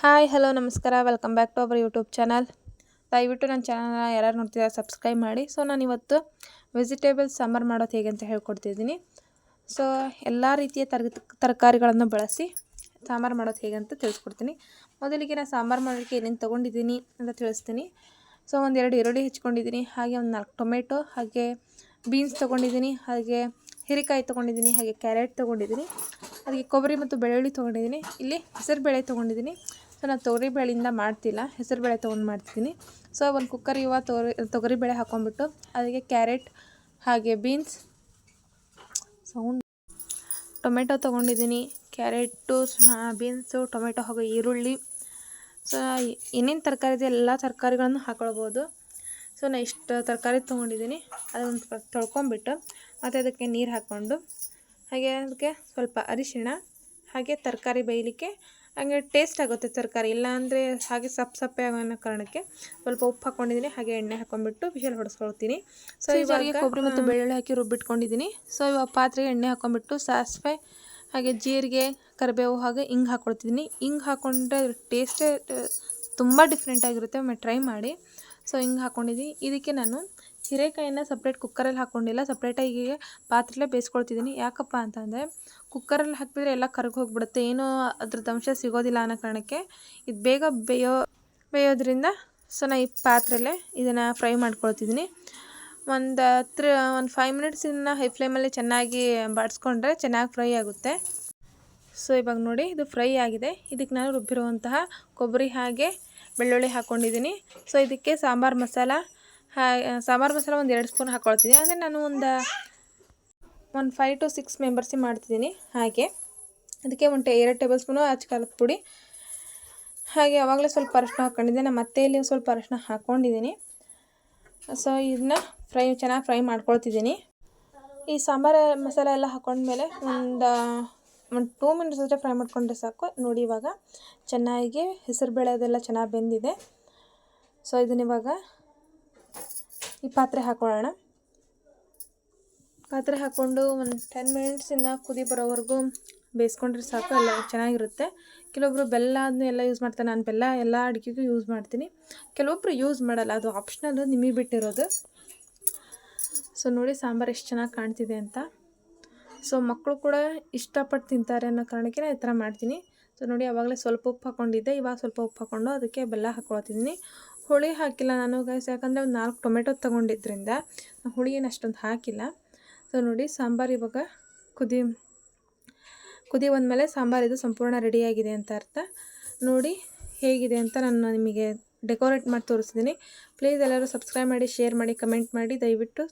Hi, hello, ನಮಸ್ಕಾರ. Welcome back to our YouTube channel ದಯವಿಟ್ಟು ನನ್ನ ಚಾನಲ್ನ ಯಾರು ನೋಡ್ತಿದ್ದಾರೆ ಸಬ್ಸ್ಕ್ರೈಬ್ ಮಾಡಿ. ಸೊ ನಾನು ಇವತ್ತು ವೆಜಿಟೇಬಲ್ಸ್ ಸಾಂಬಾರು ಮಾಡೋದು ಹೇಗೆ ಅಂತ ಹೇಳ್ಕೊಡ್ತಿದ್ದೀನಿ. ಸೊ ಎಲ್ಲ ರೀತಿಯ ತರಕಾರಿಗಳನ್ನು ಬಳಸಿ ಸಾಂಬಾರು ಮಾಡೋದು ಹೇಗೆ ಅಂತ ತಿಳಿಸ್ಕೊಡ್ತೀನಿ. ಮೊದಲಿಗೆ ನಾನು ಸಾಂಬಾರು ಮಾಡೋಕ್ಕೆ ಏನೇನು ತೊಗೊಂಡಿದ್ದೀನಿ ಅಂತ ತಿಳಿಸ್ತೀನಿ. ಸೊ ಒಂದೆರಡು ಈರುಳ್ಳಿ ಹೆಚ್ಕೊಂಡಿದ್ದೀನಿ, ಹಾಗೆ ಒಂದು ನಾಲ್ಕು ಟೊಮೆಟೊ, ಹಾಗೆ ಬೀನ್ಸ್ ತೊಗೊಂಡಿದ್ದೀನಿ, ಹಾಗೆ ಹೀರೆಕಾಯಿ ತೊಗೊಂಡಿದ್ದೀನಿ, ಹಾಗೆ ಕ್ಯಾರೆಟ್ ತೊಗೊಂಡಿದ್ದೀನಿ ಅದಕ್ಕೆ ಕೊಬ್ಬರಿ ಮತ್ತು ಬೆಳ್ಳುಳ್ಳಿ ತೊಗೊಂಡಿದ್ದೀನಿ. ಇಲ್ಲಿ ಹೆಸರು ಬೇಳೆ ತೊಗೊಂಡಿದ್ದೀನಿ. ಸೊ ನಾನು ತೊಗರಿಬೇಳೆಯಿಂದ ಮಾಡ್ತಿಲ್ಲ. ಹೆಸರುಬೇಳೆ ತೊಗೊಂಡು ಮಾಡ್ತಿದ್ದೀನಿ ಸೊ ಒಂದು ಕುಕ್ಕರ್ ಇವ ತೊಗರಿ, ತೊಗರಿಬೇಳೆ ಹಾಕ್ಕೊಂಬಿಟ್ಟು ಅದಕ್ಕೆ ಕ್ಯಾರೆಟ್, ಹಾಗೆ ಬೀನ್ಸ್, ಸೌಂಡ್ ಟೊಮೆಟೊ ತೊಗೊಂಡಿದ್ದೀನಿ. ಕ್ಯಾರೆಟು ಬೀನ್ಸು, ಟೊಮೆಟೊ, ಹಾಗೂ ಈರುಳ್ಳಿ. ಸೊ ಏನೇನು ತರಕಾರಿ ಇದೆ ಎಲ್ಲ ತರಕಾರಿಗಳನ್ನು ಹಾಕ್ಕೊಳ್ಬೋದು ಸೊ ನಾನು ಇಷ್ಟು ತರಕಾರಿ ತೊಗೊಂಡಿದ್ದೀನಿ. ಅದನ್ನು ತೊಳ್ಕೊಂಬಿಟ್ಟು ಮತ್ತು ಅದಕ್ಕೆ ನೀರು ಹಾಕ್ಕೊಂಡು ಹಾಗೆ ಅದಕ್ಕೆ ಸ್ವಲ್ಪ ಅರಿಶಿಣ ಹಾಗೆ ತರಕಾರಿ ಬೇಯಲಿಕ್ಕೆ ಹಾಗೆ ಟೇಸ್ಟ್ ಆಗುತ್ತೆ ತರಕಾರಿ. ಇಲ್ಲ ಅಂದರೆ ಹಾಗೆ ಸಪ್ ಸಪ್ಪೆ ಆಗೋ ಕಾರಣಕ್ಕೆ ಸ್ವಲ್ಪ ಉಪ್ಪು ಹಾಕ್ಕೊಂಡಿದ್ದೀನಿ ಹಾಗೆ ಎಣ್ಣೆ ಹಾಕೊಂಡ್ಬಿಟ್ಟು ಬಿಸಿಲು ಹೊಡೆಸ್ಕೊಳ್ತೀನಿ. ಸೊ ಇವಾಗ ಕೊಬ್ಬರಿ ಮತ್ತು ಬೆಳ್ಳುಳ್ಳಿ ಹಾಕಿ ರುಬ್ಬಿಟ್ಕೊಂಡಿದ್ದೀನಿ. ಸೊ ಇವಾಗ ಪಾತ್ರೆಗೆ ಎಣ್ಣೆ ಹಾಕೊಂಡ್ಬಿಟ್ಟು ಸಾಸಿವೆ ಹಾಗೆ ಜೀರಿಗೆ ಕರಿಬೇವು ಹಾಗೆ ಹಿಂಗೆ ಹಾಕ್ಕೊಳ್ತಿದ್ದೀನಿ ಹಿಂಗೆ ಹಾಕ್ಕೊಂಡ್ರೆ ಟೇಸ್ಟೇ ತುಂಬ ಡಿಫ್ರೆಂಟ್ ಆಗಿರುತ್ತೆ. ಒಮ್ಮೆ ಟ್ರೈ ಮಾಡಿ. ಸೊ ಹಿಂಗೆ ಹಾಕ್ಕೊಂಡಿದ್ದೀನಿ ಇದಕ್ಕೆ ನಾನು ಹೀರೆಕಾಯಿನ ಸಪ್ರೇಟ್ ಕುಕ್ಕರಲ್ಲಿ ಹಾಕ್ಕೊಂಡಿಲ್ಲ ಸಪ್ರೇಟಾಗಿ ಪಾತ್ರೆಲೇ ಬೇಯಿಸ್ಕೊಳ್ತಿದ್ದೀನಿ. ಯಾಕಪ್ಪ ಅಂತಂದರೆ ಕುಕ್ಕರಲ್ಲಿ ಹಾಕಿದ್ರೆ ಎಲ್ಲ ಕರ್ಗಿ ಹೋಗಿಬಿಡುತ್ತೆ. ಏನೂ ಅದ್ರದ್ದು ಅಂಶ ಸಿಗೋದಿಲ್ಲ ಅನ್ನೋ ಕಾರಣಕ್ಕೆ ಇದು ಬೇಗ ಬೇಯೋ, ಬೇಯೋದ್ರಿಂದ ಸೊ ನಾನು ಈ ಪಾತ್ರೆಲೇ ಇದನ್ನು ಫ್ರೈ ಮಾಡ್ಕೊಳ್ತಿದ್ದೀನಿ. ಒಂದು ತ್ರೀ ಒಂದು ಫೈವ್ ಮಿನಿಟ್ಸ್ ಇದನ್ನು ಹೈ ಫ್ಲೇಮಲ್ಲಿ ಚೆನ್ನಾಗಿ ಬಾಡಿಸ್ಕೊಂಡ್ರೆ ಚೆನ್ನಾಗಿ ಫ್ರೈ ಆಗುತ್ತೆ. ಸೊ ಇವಾಗ ನೋಡಿ, ಇದು ಫ್ರೈ ಆಗಿದೆ. ಇದಕ್ಕೆ ನಾನು ರುಬ್ಬಿರುವಂತಹ ಕೊಬ್ಬರಿ ಹಾಗೆ ಬೆಳ್ಳುಳ್ಳಿ ಹಾಕ್ಕೊಂಡಿದ್ದೀನಿ ಸೊ ಇದಕ್ಕೆ ಸಾಂಬಾರು ಮಸಾಲ ಸಾಂಬಾರು ಮಸಾಲ ಒಂದು ಎರಡು ಸ್ಪೂನ್ ಹಾಕ್ಕೊಳ್ತಿದ್ದೀನಿ ಅಂದರೆ ನಾನು ಒಂದು ಒಂದು ಫೈವ್ ಟು ಸಿಕ್ಸ್ ಮೆಂಬರ್ಸಿಗೆ ಮಾಡ್ತಿದ್ದೀನಿ ಹಾಗೆ. ಅದಕ್ಕೆ ಒಂದು ಎರಡು ಟೇಬಲ್ ಸ್ಪೂನು ಖಾರದ ಪುಡಿ. ಹಾಗೆ ಆವಾಗಲೇ ಸ್ವಲ್ಪ ಅರಶಿನ ಹಾಕ್ಕೊಂಡಿದ್ದೆ ನಮ್ಮ ಮತ್ತೆಯಲ್ಲಿ ಸ್ವಲ್ಪ ಅರಶಿನ ಹಾಕ್ಕೊಂಡಿದ್ದೀನಿ ಸೊ ಇದನ್ನ ಫ್ರೈ, ಚೆನ್ನಾಗಿ ಫ್ರೈ ಮಾಡ್ಕೊಳ್ತಿದ್ದೀನಿ. ಈ ಸಾಂಬಾರು ಮಸಾಲೆ ಎಲ್ಲ ಹಾಕ್ಕೊಂಡ್ಮೇಲೆ ಒಂದು ಒಂದು ಟೂ ಮಿನಿಟ್ಸ್ ಅಷ್ಟೇ ಫ್ರೈ ಮಾಡ್ಕೊಂಡ್ರೆ ಸಾಕು. ನೋಡಿ ಇವಾಗ ಚೆನ್ನಾಗಿ ಹೆಸರುಬೇಳೆ ಅದೆಲ್ಲ ಚೆನ್ನಾಗಿ ಬೆಂದಿದೆ. ಸೊ ಇದನ್ನ ಇವಾಗ ಈ ಪಾತ್ರೆ ಹಾಕೊಳ್ಳೋಣ. ಪಾತ್ರೆ ಹಾಕ್ಕೊಂಡು ಒಂದು ಟೆನ್ ಮಿನಿಟ್ಸಿಂದ ಕುದಿ ಬರೋವರೆಗೂ ಬೇಯಿಸ್ಕೊಂಡ್ರೆ ಸಾಕು, ಎಲ್ಲ ಚೆನ್ನಾಗಿರುತ್ತೆ. ಕೆಲವೊಬ್ಬರು ಬೆಲ್ಲ ಎಲ್ಲ ಯೂಸ್ ಮಾಡ್ತಾರೆ. ನಾನು ಬೆಲ್ಲ ಎಲ್ಲ ಅಡುಗೆಗೂ ಯೂಸ್ ಮಾಡ್ತೀನಿ. ಕೆಲವೊಬ್ಬರು ಯೂಸ್ ಮಾಡಲ್ಲ, ಅದು ಆಪ್ಷನಲ್ ನಿಮಗೆ ಬಿಟ್ಟಿರೋದು. ಸೊ ನೋಡಿ ಸಾಂಬಾರು ಎಷ್ಟು ಚೆನ್ನಾಗಿ ಕಾಣ್ತಿದೆ ಅಂತ. ಸೊ ಮಕ್ಕಳು ಕೂಡ ಇಷ್ಟಪಟ್ಟು ತಿಂತಾರೆ ಅನ್ನೋ ಕಾರಣಕ್ಕೆ ನಾನು ಈ ಥರ ಮಾಡ್ತೀನಿ. ಸೊ ನೋಡಿ ಆವಾಗಲೇ ಸ್ವಲ್ಪ ಉಪ್ಪು ಹಾಕ್ಕೊಂಡಿದ್ದೆ ಇವಾಗ ಸ್ವಲ್ಪ ಉಪ್ಪು ಹಾಕ್ಕೊಂಡು ಅದಕ್ಕೆ ಬೆಲ್ಲ ಹಾಕ್ಕೊಳ್ತಿದ್ದೀನಿ ಹುಳಿ ಹಾಕಿಲ್ಲ ನಾನು ಗೈಸ್ ಯಾಕಂದರೆ ಒಂದು ನಾಲ್ಕು ಟೊಮೆಟೊ ತೊಗೊಂಡಿದ್ದರಿಂದ ಹುಳಿ ಏನು ಅಷ್ಟೊಂದು ಹಾಕಿಲ್ಲ. ಸೊ ನೋಡಿ, ಸಾಂಬಾರು ಇವಾಗ ಕುದಿ ಕುದಿ ಬಂದಮೇಲೆ ಸಾಂಬಾರು ಇದು ಸಂಪೂರ್ಣ ರೆಡಿಯಾಗಿದೆ ಅಂತ ಅರ್ಥ. ನೋಡಿ, ಹೇಗಿದೆ ಅಂತ ನಾನು ನಿಮಗೆ ಡೆಕೋರೇಟ್ ಮಾಡಿ ತೋರಿಸ್ತೀನಿ. ಪ್ಲೀಸ್ ಎಲ್ಲರೂ ಸಬ್ಸ್ಕ್ರೈಬ್ ಮಾಡಿ ಶೇರ್ ಮಾಡಿ ಕಮೆಂಟ್ ಮಾಡಿ, ದಯವಿಟ್ಟು